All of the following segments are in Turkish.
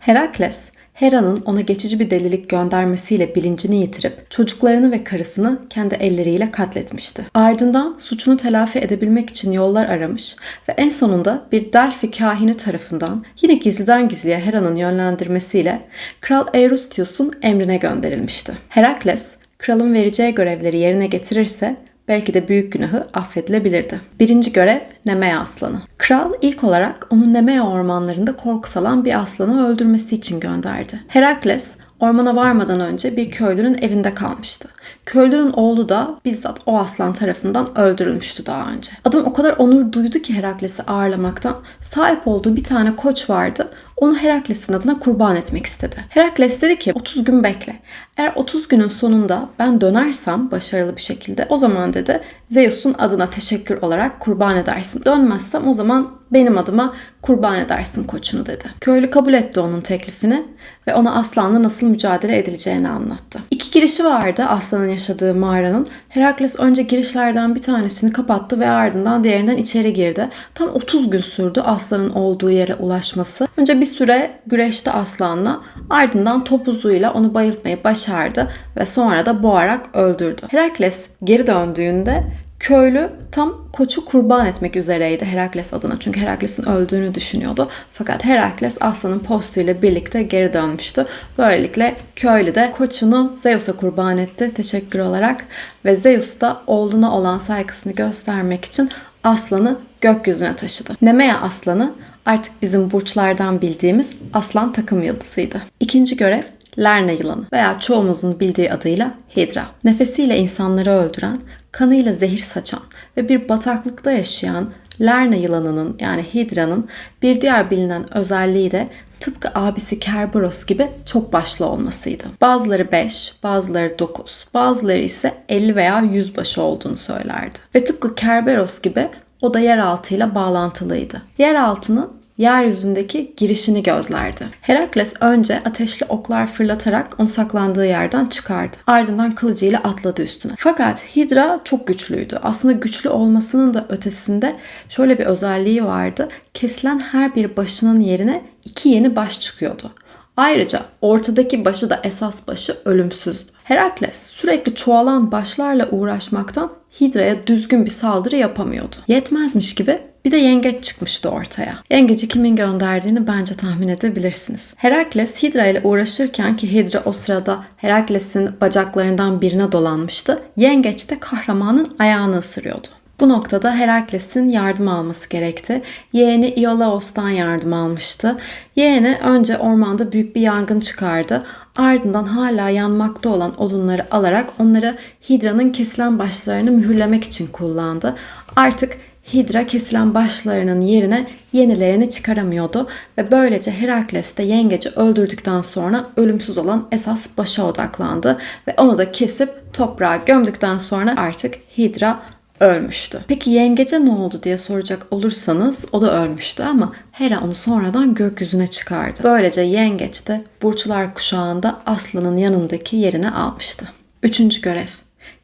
Herakles, Hera'nın ona geçici bir delilik göndermesiyle bilincini yitirip çocuklarını ve karısını kendi elleriyle katletmişti. Ardından suçunu telafi edebilmek için yollar aramış ve en sonunda bir Delphi kahini tarafından yine gizliden gizliye Hera'nın yönlendirmesiyle Kral Eurystheus'un emrine gönderilmişti. Herakles, kralın vereceği görevleri yerine getirirse belki de büyük günahı affedilebilirdi. Birinci görev Nemea aslanı. Kral ilk olarak onu Nemea ormanlarında korku salan bir aslanı öldürmesi için gönderdi. Herakles ormana varmadan önce bir köylünün evinde kalmıştı. Köylünün oğlu da bizzat o aslan tarafından öldürülmüştü daha önce. Adam o kadar onur duydu ki Herakles'i ağırlamaktan sahip olduğu bir tane koç vardı. Onu Herakles'in adına kurban etmek istedi. Herakles dedi ki 30 gün bekle. Eğer 30 günün sonunda ben dönersem başarılı bir şekilde o zaman dedi Zeus'un adına teşekkür olarak kurban edersin. Dönmezsem o zaman benim adıma kurban edersin koçunu dedi. Köylü kabul etti onun teklifini ve ona aslanla nasıl mücadele edileceğini anlattı. İki girişi vardı aslanın yaşadığı mağaranın. Herakles önce girişlerden bir tanesini kapattı ve ardından diğerinden içeri girdi. Tam 30 gün sürdü aslanın olduğu yere ulaşması. Önce bir süre güreşti aslanla ardından topuzuyla onu bayıltmayı başardı ve sonra da boğarak öldürdü. Herakles geri döndüğünde Köylü tam koçu kurban etmek üzereydi Herakles adına. Çünkü Herakles'in öldüğünü düşünüyordu. Fakat Herakles aslanın postuyla birlikte geri dönmüştü. Böylelikle köylü de koçunu Zeus'a kurban etti teşekkür olarak. Ve Zeus da oğluna olan saygısını göstermek için aslanı gökyüzüne taşıdı. Nemea aslanı artık bizim burçlardan bildiğimiz aslan takım yıldızıydı. İkinci görev Lerna yılanı veya çoğumuzun bildiği adıyla Hidra. Nefesiyle insanları öldüren, kanıyla zehir saçan ve bir bataklıkta yaşayan Lerna yılanının yani Hidra'nın bir diğer bilinen özelliği de tıpkı abisi Kerberos gibi çok başlı olmasıydı. Bazıları 5, bazıları 9, bazıları ise 50 veya 100 başı olduğunu söylerdi. Ve tıpkı Kerberos gibi o da yeraltıyla bağlantılıydı. Yeraltının yeryüzündeki girişini gözlerdi. Herakles önce ateşli oklar fırlatarak onu saklandığı yerden çıkardı. Ardından kılıcıyla atladı üstüne. Fakat Hidra çok güçlüydü. Aslında güçlü olmasının da ötesinde şöyle bir özelliği vardı. Kesilen her bir başının yerine iki yeni baş çıkıyordu. Ayrıca ortadaki başı da esas başı ölümsüzdü. Herakles sürekli çoğalan başlarla uğraşmaktan Hidra'ya düzgün bir saldırı yapamıyordu. Yetmezmiş gibi bir de yengeç çıkmıştı ortaya. Yengeci kimin gönderdiğini bence tahmin edebilirsiniz. Herakles Hidra ile uğraşırken ki Hidra o sırada Herakles'in bacaklarından birine dolanmıştı. Yengeç de kahramanın ayağını ısırıyordu. Bu noktada Herakles'in yardım alması gerekti. Yeğeni Iolaos'tan yardım almıştı. Yeğeni önce ormanda büyük bir yangın çıkardı. Ardından hala yanmakta olan odunları alarak onları Hidra'nın kesilen başlarını mühürlemek için kullandı. Artık Hidra kesilen başlarının yerine yenilerini çıkaramıyordu ve böylece Herakles de yengeci öldürdükten sonra ölümsüz olan esas başa odaklandı ve onu da kesip toprağa gömdükten sonra artık Hidra ölmüştü. Peki yengece ne oldu diye soracak olursanız o da ölmüştü ama Hera onu sonradan gökyüzüne çıkardı. Böylece yengeç de burçlar kuşağında aslanın yanındaki yerini almıştı. Üçüncü görev.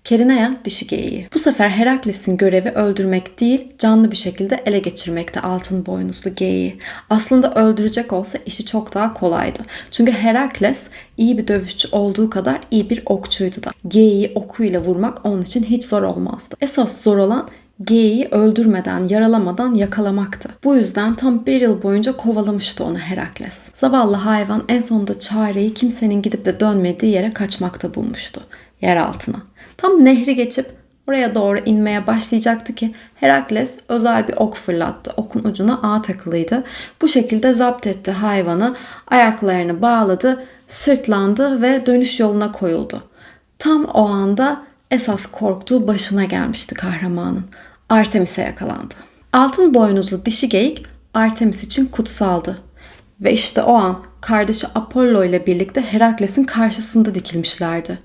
Kerinea dişi geyiği. Bu sefer Herakles'in görevi öldürmek değil, canlı bir şekilde ele geçirmekte altın boynuzlu geyiği. Aslında öldürecek olsa işi çok daha kolaydı. Çünkü Herakles iyi bir dövüşçü olduğu kadar iyi bir okçuydu da. Geyiği okuyla vurmak onun için hiç zor olmazdı. Esas zor olan Geyiği öldürmeden, yaralamadan yakalamaktı. Bu yüzden tam bir yıl boyunca kovalamıştı onu Herakles. Zavallı hayvan en sonunda çareyi kimsenin gidip de dönmediği yere kaçmakta bulmuştu. Yer altına. Tam nehri geçip oraya doğru inmeye başlayacaktı ki Herakles özel bir ok fırlattı. Okun ucuna ağ takılıydı. Bu şekilde zapt etti hayvanı, ayaklarını bağladı, sırtlandı ve dönüş yoluna koyuldu. Tam o anda esas korktuğu başına gelmişti kahramanın. Artemis'e yakalandı. Altın boynuzlu dişi geyik Artemis için kutsaldı. Ve işte o an kardeşi Apollo ile birlikte Herakles'in karşısında dikilmişlerdi.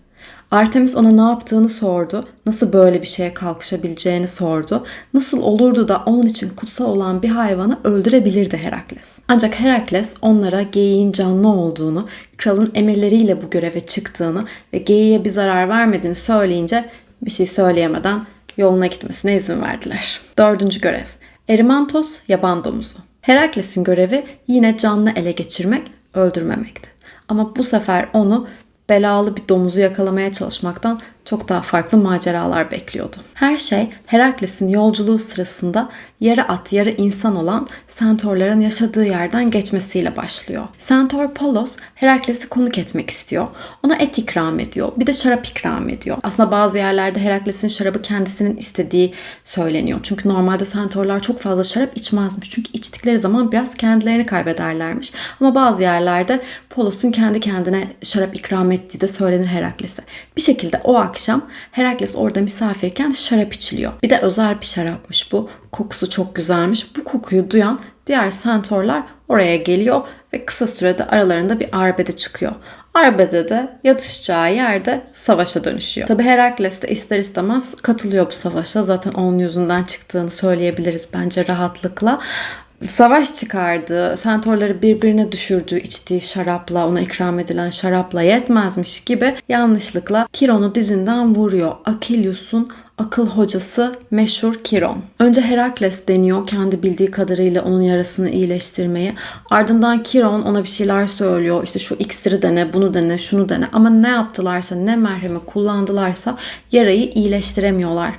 Artemis ona ne yaptığını sordu. Nasıl böyle bir şeye kalkışabileceğini sordu. Nasıl olurdu da onun için kutsal olan bir hayvanı öldürebilirdi Herakles. Ancak Herakles onlara geyiğin canlı olduğunu, kralın emirleriyle bu göreve çıktığını ve geyiğe bir zarar vermediğini söyleyince bir şey söyleyemeden yoluna gitmesine izin verdiler. Dördüncü görev. Erimantos yaban domuzu. Herakles'in görevi yine canlı ele geçirmek öldürmemekti. Ama bu sefer onu belalı bir domuzu yakalamaya çalışmaktan çok daha farklı maceralar bekliyordu. Her şey Herakles'in yolculuğu sırasında yarı at yarı insan olan Centaurların yaşadığı yerden geçmesiyle başlıyor. Centaur Polos Herakles'i konuk etmek istiyor. Ona et ikram ediyor. Bir de şarap ikram ediyor. Aslında bazı yerlerde Herakles'in şarabı kendisinin istediği söyleniyor. Çünkü normalde Centaurlar çok fazla şarap içmezmiş. Çünkü içtikleri zaman biraz kendilerini kaybederlermiş. Ama bazı yerlerde Polos'un kendi kendine şarap ikram ettiği de söylenir Herakles'e. Bir şekilde o akşam Herakles orada misafirken şarap içiliyor. Bir de özel bir şarapmış bu. Kokusu çok güzelmiş. Bu kokuyu duyan diğer sentorlar oraya geliyor ve kısa sürede aralarında bir arbede çıkıyor. Arbede de yatışacağı yerde savaşa dönüşüyor. Tabi Herakles de ister istemez katılıyor bu savaşa. Zaten onun yüzünden çıktığını söyleyebiliriz bence rahatlıkla savaş çıkardı, sentorları birbirine düşürdü içtiği şarapla, ona ikram edilen şarapla yetmezmiş gibi yanlışlıkla Kiron'u dizinden vuruyor. Akilius'un akıl hocası meşhur Kiron. Önce Herakles deniyor kendi bildiği kadarıyla onun yarasını iyileştirmeyi. Ardından Kiron ona bir şeyler söylüyor. İşte şu iksiri dene, bunu dene, şunu dene. Ama ne yaptılarsa, ne merhemi kullandılarsa yarayı iyileştiremiyorlar.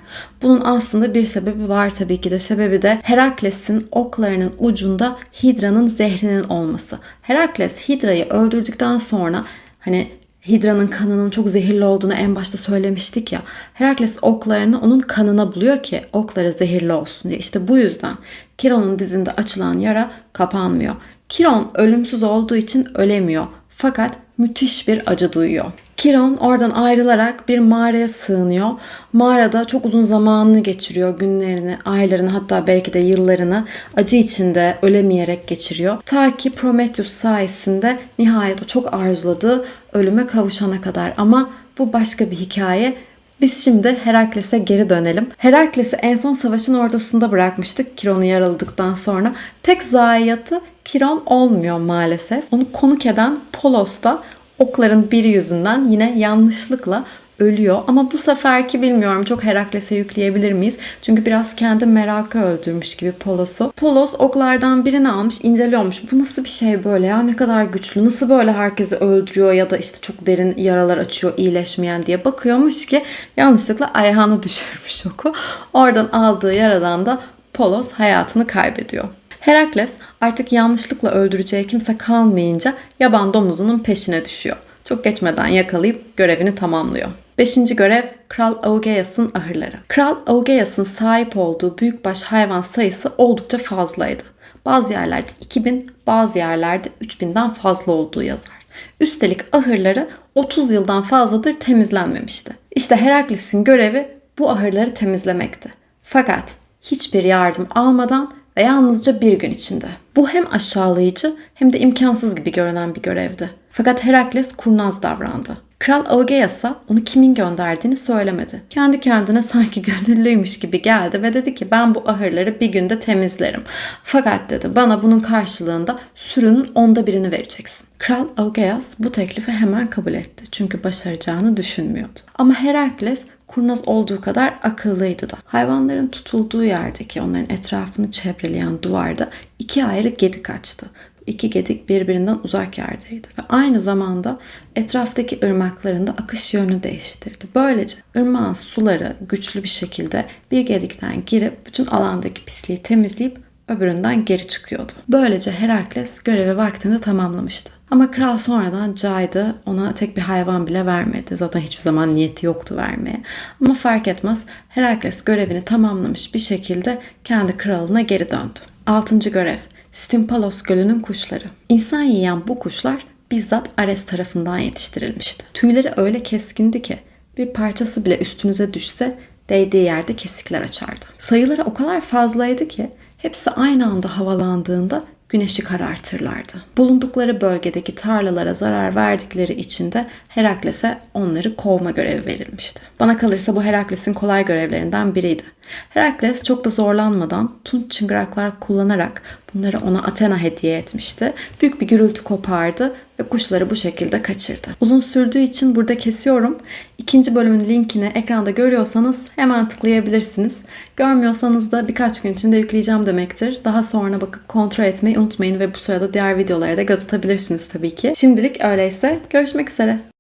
Bunun aslında bir sebebi var tabii ki de. Sebebi de Herakles'in oklarının ucunda Hidra'nın zehrinin olması. Herakles Hidra'yı öldürdükten sonra hani Hidra'nın kanının çok zehirli olduğunu en başta söylemiştik ya. Herakles oklarını onun kanına buluyor ki okları zehirli olsun diye. İşte bu yüzden Kiron'un dizinde açılan yara kapanmıyor. Kiron ölümsüz olduğu için ölemiyor. Fakat müthiş bir acı duyuyor. Kiron oradan ayrılarak bir mağaraya sığınıyor. Mağarada çok uzun zamanını geçiriyor. Günlerini, aylarını hatta belki de yıllarını acı içinde ölemeyerek geçiriyor. Ta ki Prometheus sayesinde nihayet o çok arzuladığı ölüme kavuşana kadar. Ama bu başka bir hikaye. Biz şimdi Herakles'e geri dönelim. Herakles'i en son savaşın ortasında bırakmıştık Kiron'u yaraladıktan sonra. Tek zayiatı Kiron olmuyor maalesef. Onu konuk eden Polos da okların biri yüzünden yine yanlışlıkla ölüyor. Ama bu seferki bilmiyorum çok Herakles'e yükleyebilir miyiz? Çünkü biraz kendi merakı öldürmüş gibi Polos'u. Polos oklardan birini almış inceliyormuş. Bu nasıl bir şey böyle ya ne kadar güçlü nasıl böyle herkesi öldürüyor ya da işte çok derin yaralar açıyor iyileşmeyen diye bakıyormuş ki yanlışlıkla ayağını düşürmüş oku. Oradan aldığı yaradan da Polos hayatını kaybediyor. Herakles artık yanlışlıkla öldüreceği kimse kalmayınca yaban domuzunun peşine düşüyor. Çok geçmeden yakalayıp görevini tamamlıyor. Beşinci görev Kral Augeias'ın ahırları. Kral Augeias'ın sahip olduğu büyükbaş hayvan sayısı oldukça fazlaydı. Bazı yerlerde 2000, bazı yerlerde 3000'den fazla olduğu yazar. Üstelik ahırları 30 yıldan fazladır temizlenmemişti. İşte Herakles'in görevi bu ahırları temizlemekti. Fakat hiçbir yardım almadan ve yalnızca bir gün içinde. Bu hem aşağılayıcı hem de imkansız gibi görünen bir görevdi. Fakat Herakles kurnaz davrandı. Kral Augeias'a onu kimin gönderdiğini söylemedi. Kendi kendine sanki gönüllüymüş gibi geldi ve dedi ki ben bu ahırları bir günde temizlerim. Fakat dedi bana bunun karşılığında sürünün onda birini vereceksin. Kral Augeias bu teklifi hemen kabul etti. Çünkü başaracağını düşünmüyordu. Ama Herakles kurnaz olduğu kadar akıllıydı da. Hayvanların tutulduğu yerdeki onların etrafını çevreleyen duvarda iki ayrı gedik açtı. İki gedik birbirinden uzak yerdeydi ve aynı zamanda etraftaki ırmakların da akış yönünü değiştirdi. Böylece ırmağın suları güçlü bir şekilde bir gedikten girip bütün alandaki pisliği temizleyip öbüründen geri çıkıyordu. Böylece Herakles görevi vaktinde tamamlamıştı. Ama kral sonradan caydı. Ona tek bir hayvan bile vermedi. Zaten hiçbir zaman niyeti yoktu vermeye. Ama fark etmez. Herakles görevini tamamlamış bir şekilde kendi kralına geri döndü. Altıncı görev. Stimpalos Gölü'nün kuşları. İnsan yiyen bu kuşlar bizzat Ares tarafından yetiştirilmişti. Tüyleri öyle keskindi ki bir parçası bile üstünüze düşse değdiği yerde kesikler açardı. Sayıları o kadar fazlaydı ki hepsi aynı anda havalandığında güneşi karartırlardı. Bulundukları bölgedeki tarlalara zarar verdikleri için de Herakles'e onları kovma görevi verilmişti. Bana kalırsa bu Herakles'in kolay görevlerinden biriydi. Herakles çok da zorlanmadan tunç çıngıraklar kullanarak Bunları ona Athena hediye etmişti. Büyük bir gürültü kopardı ve kuşları bu şekilde kaçırdı. Uzun sürdüğü için burada kesiyorum. İkinci bölümün linkini ekranda görüyorsanız hemen tıklayabilirsiniz. Görmüyorsanız da birkaç gün içinde yükleyeceğim demektir. Daha sonra bakıp kontrol etmeyi unutmayın ve bu sırada diğer videolara da göz atabilirsiniz tabii ki. Şimdilik öyleyse görüşmek üzere.